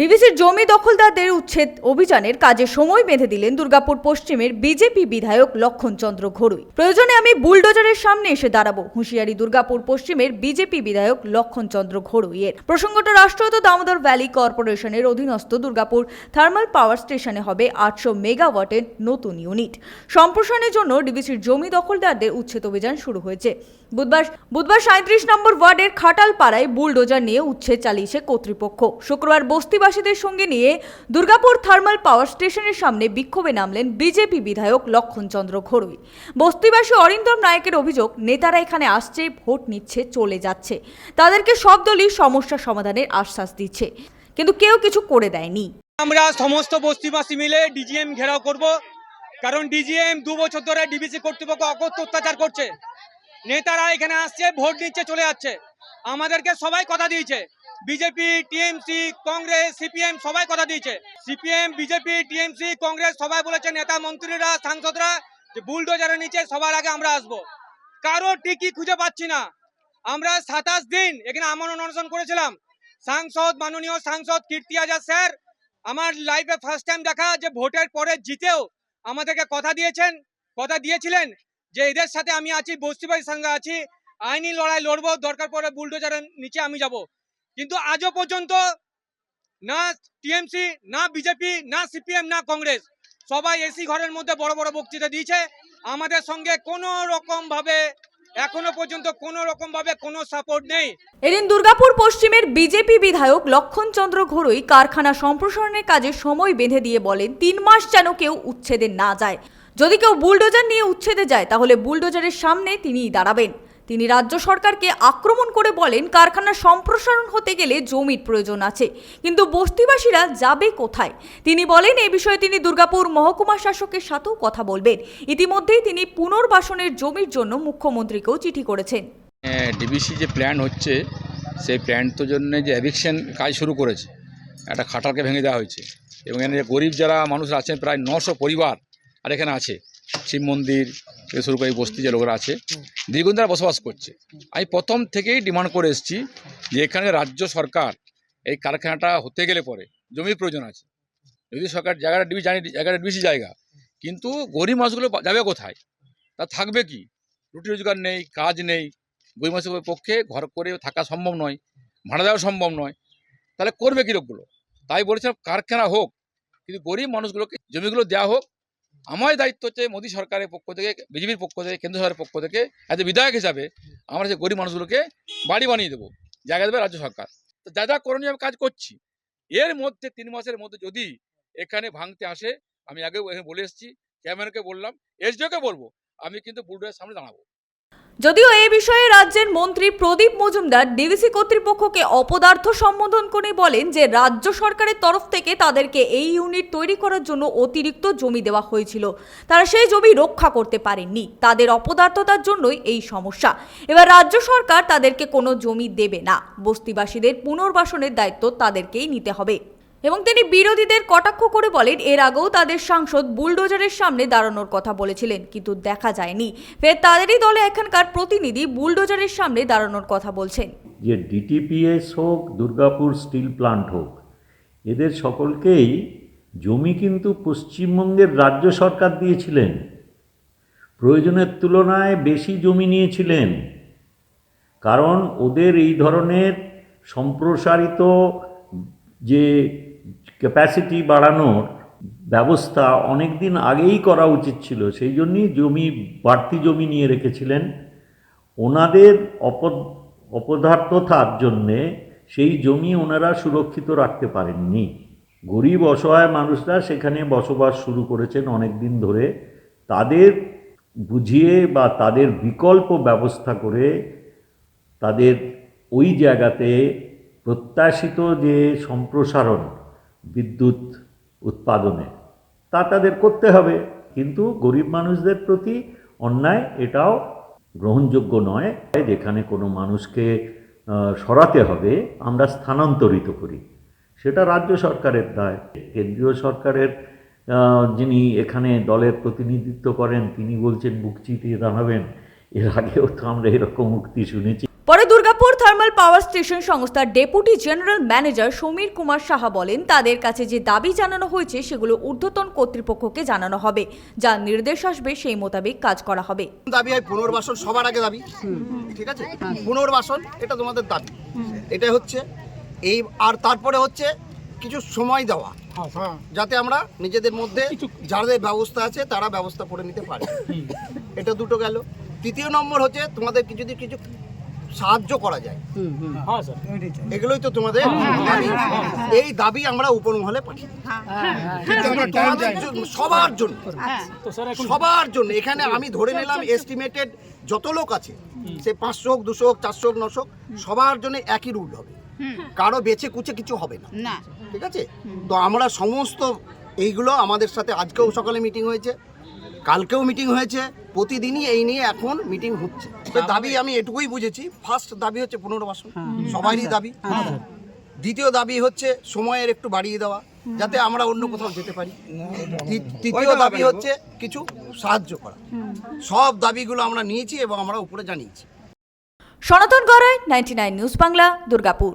ডিভিসির জমি দখলদারদের উচ্ছেদ অভিযানের কাজে সময় বেঁধে দিলেন দুর্গাপুর পশ্চিমের বিজেপি বিধায়ক লক্ষণ চন্দ্র ঘড়ুই প্রয়োজনে আমি বুলডোজারের সামনে এসে দাঁড়াবো, হুঁশিয়ারি দুর্গাপুর পশ্চিমের বিজেপি বিধায়ক লক্ষণ চন্দ্র ঘড়ুইয়ের প্রসঙ্গত রাষ্ট্রীয়ত দামোদর ভ্যালি কর্পোরেশনের অধীনস্থ দুর্গাপুর থার্মাল পাওয়ার স্টেশনে হবে আটশো মেগাওয়াটের নতুন ইউনিট। সম্প্রসারণের জন্য ডিভিসির জমি দখলদারদের উচ্ছেদ অভিযান শুরু হয়েছে। বুধবার বুধবার সাঁত্রিশ নম্বর ওয়ার্ডের খাটাল পাড়ায় বুলডোজার নিয়ে উচ্ছেদ চালিয়েছে কর্তৃপক্ষ। শুক্রবার বস্তিবাসীদের সঙ্গে নিয়ে দুর্গাপুর থার্মাল পাওয়ার স্টেশনের সামনে বিক্ষোভে নামলেন বিজেপি বিধায়ক লক্ষণ চন্দ্র ঘড়ুই বস্তিবাসী অরিন্দম নায়কের অভিযোগ, নেতারা এখানে আসছে, ভোট নিচ্ছে, চলে যাচ্ছে। তাদেরকে সব দলই সমস্যা সমাধানের আশ্বাস দিচ্ছে। কিন্তু কেউ কিছু করে দেয়নি। আমরা সমস্ত বস্তিবাসী মিলে ডিজিএম ঘেরাও করব, কারণ ডিজিএম দু বছর ধরে ডিবিসি কর্তৃপক্ষ অকথ্য অত্যাচার করছে। নেতারা এখানে আসছে, ভোট নিচ্ছে চলে যাচ্ছে। আমাদেরকে সবাই কথা দিয়েছে। বিজেপি, টিএমসি, কংগ্রেস, সিপিএম সবাই কথা দিয়েছে। সিপিএম, বিজেপি, টিএমসি, কংগ্রেস সবাই বলেছে, নেতা মন্ত্রীরা, সাংসদরা যে বুলডোজারের নিচে সবার আগে আমরা আসব। কারও টিকি খুঁজে পাচ্ছি না। আমরা সাতাশ দিন এখানে আমন অনশন করেছিলাম। সাংসদ, মাননীয় সাংসদ কীর্তি আজাদ স্যার আমার লাইফে ফার্স্ট টাইম দেখা যে ভোটের পরে জিতেও আমাদেরকে কথা দিয়েছেন, কথা দিয়েছিলেন। যে এদের সাথে আমি আছি বস্তিবাসীর সঙ্গে আছি, আইনি লড়াই লড়বো, দরকার পড়ে বুলডোজারের নিচে আমি যাব। কিন্তু আজও পর্যন্ত না টিএমসি, না বিজেপি, না সিপিএম, না কংগ্রেস, সবাই এসি ঘরের মধ্যে বড় বড় বক্তৃতা দিয়েছে। আমাদের সঙ্গে কোনো রকম ভাবে এখনও পর্যন্ত কোনো রকম ভাবে কোনো সাপোর্ট নেই। এদিন দুর্গাপুর পশ্চিমের বিজেপি বিধায়ক লক্ষণ চন্দ্র ঘড়ুই কারখানা সম্প্রসারণের কাজে সময় বেঁধে দিয়ে বলেন, তিন মাস যেন কেউ উচ্ছেদে না যায়। যদি কেউ বুলডোজার নিয়ে উচ্ছেদে যায়, তাহলে বুলডোজারের সামনে তিনিই দাঁড়াবেন। তিনি রাজ্য সরকারকে আক্রমণ করে বলেন কারখানা সম্প্রসারণ হতে গেলে জমির প্রয়োজন আছে। কিন্তু বস্তিবাসীরা যাবে কোথায়? তিনি বলেন এই বিষয়ে তিনি দুর্গাপুর মহকুমা শাসকের সাথেও কথা বলবেন। ইতিমধ্যেই তিনি পুনর্বাসনের জমির জন্য মুখ্যমন্ত্রীকেও চিঠি করেছেন। ডিবিসি যে প্ল্যান হচ্ছে, সেই প্ল্যান তো জন্য যে অ্যাভিকশন কাজ শুরু করেছে, একটা খাটালকে ভেঙে দেওয়া হয়েছে। এবং এখানে গরিব যারা মানুষ আছেন, প্রায় নশো পরিবার আর এখানে আছে। শিব মন্দির থেকে শুরু করে এই বস্তি যে লোকেরা আছে, দীর্ঘদিন তারা বসবাস করছে। আমি প্রথম থেকেই ডিমান্ড করে এসেছি যে এখানে রাজ্য সরকার এই কারখানাটা হতে গেলে পরে জমির প্রয়োজন আছে। যদি সরকার জায়গাটা ডিবি জানি, জায়গাটা ডিবিসি জায়গা, কিন্তু গরিব মানুষগুলো যাবে কোথায়? তা থাকবে কি? রুটি রোজগার নেই, কাজ নেই, গরিব মানুষের পক্ষে ঘর করে থাকা সম্ভব নয়, ভাড়া দেওয়া সম্ভব নয়। তাহলে করবে কি লোকগুলো? তাই বলেছিলাম কারখানা হোক, কিন্তু গরিব মানুষগুলোকে জমিগুলো দেওয়া হোক আমার দায়িত্ব হচ্ছে মোদী সরকারের পক্ষ থেকে, বিজেপির পক্ষ থেকে, কেন্দ্র সরকারের পক্ষ থেকে এত বিধায়ক হিসাবে আমরা সেই গরিব মানুষগুলোকে বাড়ি বানিয়ে দেবো, জায়গা দেবে রাজ্য সরকার। তো যা যা করণীয় আমি কাজ করছি। এর মধ্যে তিন মাসের মধ্যে যদি এখানে ভাঙতে আসে, আমি আগে বলে এসেছি চেয়ারম্যানকে বললাম এসডিওকে বলব, আমি কিন্তু বুলডোয়ের সামনে দাঁড়াবো। যদিও এ বিষয়ে রাজ্যের মন্ত্রী প্রদীপ মজুমদার ডিভিসি কর্তৃপক্ষকে অপদার্থ সম্বোধন করে বলেন যে, রাজ্য সরকারের তরফ থেকে তাদেরকে এই ইউনিট তৈরি করার জন্য অতিরিক্ত জমি দেওয়া হয়েছিল। তারা সেই জমি রক্ষা করতে পারেননি। তাদের অপদার্থতার জন্যই এই সমস্যা। এবার রাজ্য সরকার তাদেরকে কোনো জমি দেবে না। বস্তিবাসীদের পুনর্বাসনের দায়িত্ব তাদেরকেই নিতে হবে। এবং তিনি বিরোধীদের কটাক্ষ করে বলেন, এর আগেও তাদের সাংসদ বুলডোজারের সামনে দাঁড়ানোর কথা বলেছিলেন, কিন্তু দেখা যায়নি। ফের তাদেরই দলে এখানকার প্রতিনিধি বুলডোজারের সামনে দাঁড়ানোর কথা বলছেন। যে ডিটিপিএস হোক, দুর্গাপুর স্টিল প্লান্ট হোক, এদের সকলকেই জমি কিন্তু পশ্চিমবঙ্গের রাজ্য সরকার দিয়েছিলেন। প্রয়োজনের তুলনায় বেশি জমি নিয়েছিলেন। কারণ ওদের এই ধরনের সম্প্রসারিত যে ক্যাপাসিটি বাড়ানোর ব্যবস্থা অনেক দিন আগেই করা উচিত ছিল। সেই জন্যই জমি, বাড়তি জমি নিয়ে রেখেছিলেন। ওনাদের অপ অপদার্থতার জন্যে সেই জমি ওনারা সুরক্ষিত রাখতে পারেননি। গরিব, অসহায় মানুষরা সেখানে বসবাস শুরু করেছেন অনেক দিন ধরে। তাদের বুঝিয়ে বা তাদের বিকল্প ব্যবস্থা করে তাদের ওই জায়গাতে প্রত্যাশিত যে সম্প্রসারণ বিদ্যুৎ উৎপাদনে। তা তাদের করতে হবে, কিন্তু গরিব মানুষদের প্রতি অন্যায় এটাও গ্রহণযোগ্য নয় যেখানে কোনো মানুষকে সরাতে হবে, আমরা স্থানান্তরিত করি। সেটা রাজ্য সরকারের দায়। কেন্দ্রীয় সরকারের যিনি এখানে দলের প্রতিনিধিত্ব করেন, তিনি বলছেন, বুক চিতিয়ে দাঁড়াবেন। এর আগেও তো আমরা এরকম উক্তি শুনেছি। পরে দুর্গাপুর থার্মাল পাওয়ার স্টেশন সংস্থার deputy general manager Samir Kumar Saha বলেন, তাদের কাছে যে দাবি জানানো হয়েছে, সেগুলো ঊর্ধ্বতন কর্তৃপক্ষকে জানানো হবে, যা নির্দেশ আসবে, সেই মোতাবেক কাজ করা হবে। দাবি হয় পুনর্বাসন সবার আগে দাবি। ঠিক আছে? পুনর্বাসন, এটা তোমাদের দাবি। এটা হচ্ছে এই, আর তারপরে হচ্ছে কিছু সময় দেওয়া, যাতে আমরা নিজেদের মধ্যে যাদের ব্যবস্থা আছে, তারা ব্যবস্থা করে নিতে পারে। এটা দুটো গেল। তৃতীয় নম্বর হচ্ছে তোমাদেরকে যদি কিছু সাহায্য করা যায়। এগুলোই তো তোমাদের এই দাবি আমরা উপর মহলে পাঠিয়ে দিই। তোমাদের জন্য, সবার জন্য সবার জন্য। এখানে আমি ধরে নিলাম এস্টিমেটেড যত লোক আছে সে পাঁচশো হোক দুশো হোক চারশো হোক নশো হোক, সবার জন্য একই রুল হবে। কারও বেছে কুচে কিছু হবে না। না। ঠিক আছে? তো আমরা সমস্ত এইগুলো আমাদের সাথে আজকেও সকালে মিটিং হয়েছে। কালকেও মিটিং হয়েছে প্রতিদিনই এই নিয়ে এখন মিটিং হচ্ছে। দাবি আমি এটুকুই বুঝেছি ফার্স্ট দাবি হচ্ছে পুনর্বাসন সবারই দাবি। দ্বিতীয় দাবি হচ্ছে সময়ের একটু বাড়িয়ে দেওয়া যাতে আমরা অন্য কোথাও যেতে পারি। তৃতীয় দাবি হচ্ছে কিছু সাহায্য করা। সব দাবিগুলো আমরা নিয়েছি এবং আমরা উপরে জানিয়েছি। Sanatan Garai ninety news Bangla Durgapur.